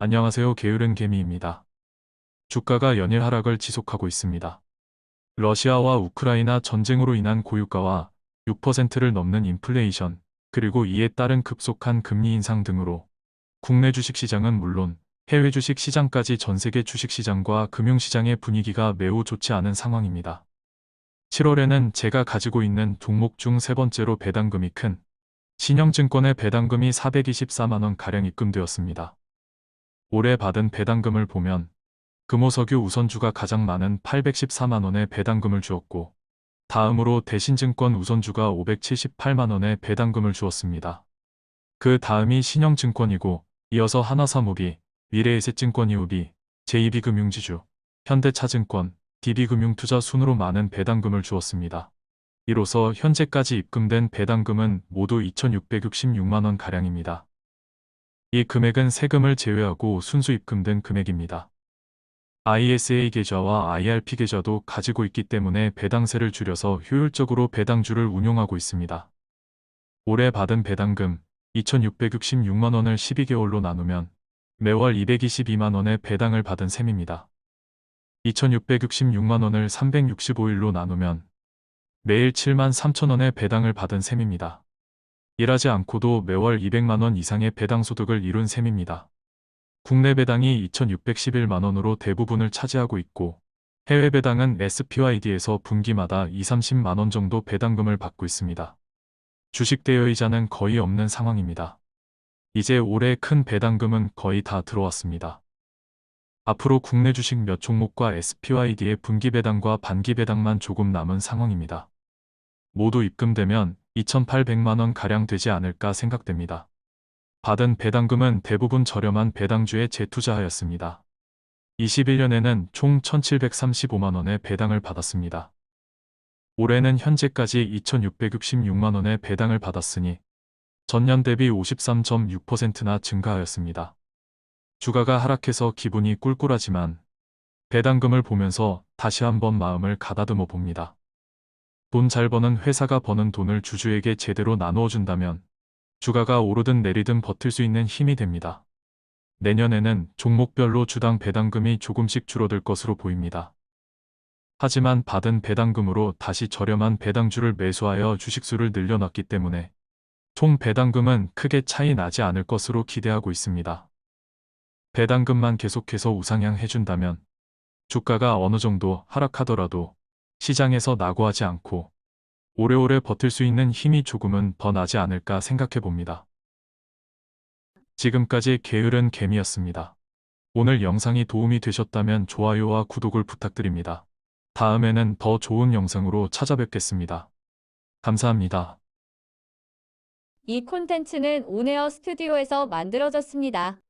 안녕하세요. 게으른 개미입니다. 주가가 연일 하락을 지속하고 있습니다. 러시아와 우크라이나 전쟁으로 인한 고유가와 6%를 넘는 인플레이션, 그리고 이에 따른 급속한 금리 인상 등으로 국내 주식시장은 물론 해외 주식시장까지 전 세계 주식시장과 금융시장의 분위기가 매우 좋지 않은 상황입니다. 7월에는 제가 가지고 있는 종목 중 세 번째로 배당금이 큰 신영증권의 배당금이 424만원 가량 입금되었습니다. 올해 받은 배당금을 보면 금호석유 우선주가 가장 많은 814만원의 배당금을 주었고 다음으로 대신증권 우선주가 578만원의 배당금을 주었습니다. 그 다음이 신영증권이고 이어서 하나사무비, 미래에셋증권 이후비, 제2비금융지주, 현대차증권, DB금융투자 순으로 많은 배당금을 주었습니다. 이로써 현재까지 입금된 배당금은 모두 2,666만원 가량입니다. 이 금액은 세금을 제외하고 순수 입금된 금액입니다. ISA 계좌와 IRP 계좌도 가지고 있기 때문에 배당세를 줄여서 효율적으로 배당주를 운용하고 있습니다. 올해 받은 배당금 2,666만원을 12개월로 나누면 매월 222만원의 배당을 받은 셈입니다. 2,666만원을 365일로 나누면 매일 7만 3천원의 배당을 받은 셈입니다. 일하지 않고도 매월 200만원 이상의 배당 소득을 이룬 셈입니다. 국내 배당이 2,611만원으로 대부분을 차지하고 있고 해외 배당은 SPYD에서 분기마다 2, 30만원 정도 배당금을 받고 있습니다. 주식 대여이자는 거의 없는 상황입니다. 이제 올해 큰 배당금은 거의 다 들어왔습니다. 앞으로 국내 주식 몇 종목과 SPYD의 분기 배당과 반기 배당만 조금 남은 상황입니다. 모두 입금되면 2,800만원 가량 되지 않을까 생각됩니다. 받은 배당금은 대부분 저렴한 배당주에 재투자하였습니다. 21년에는 총 1,735만원의 배당을 받았습니다. 올해는 현재까지 2,666만원의 배당을 받았으니 전년 대비 53.6%나 증가하였습니다. 주가가 하락해서 기분이 꿀꿀하지만 배당금을 보면서 다시 한번 마음을 가다듬어 봅니다. 돈 잘 버는 회사가 버는 돈을 주주에게 제대로 나누어 준다면 주가가 오르든 내리든 버틸 수 있는 힘이 됩니다. 내년에는 종목별로 주당 배당금이 조금씩 줄어들 것으로 보입니다. 하지만 받은 배당금으로 다시 저렴한 배당주를 매수하여 주식수를 늘려놨기 때문에 총 배당금은 크게 차이 나지 않을 것으로 기대하고 있습니다. 배당금만 계속해서 우상향 해준다면 주가가 어느 정도 하락하더라도 시장에서 낙오하지 않고 오래오래 버틸 수 있는 힘이 조금은 더 나지 않을까 생각해 봅니다. 지금까지 게으른 개미였습니다. 오늘 영상이 도움이 되셨다면 좋아요와 구독을 부탁드립니다. 다음에는 더 좋은 영상으로 찾아뵙겠습니다. 감사합니다. 이 콘텐츠는 온에어 스튜디오에서 만들어졌습니다.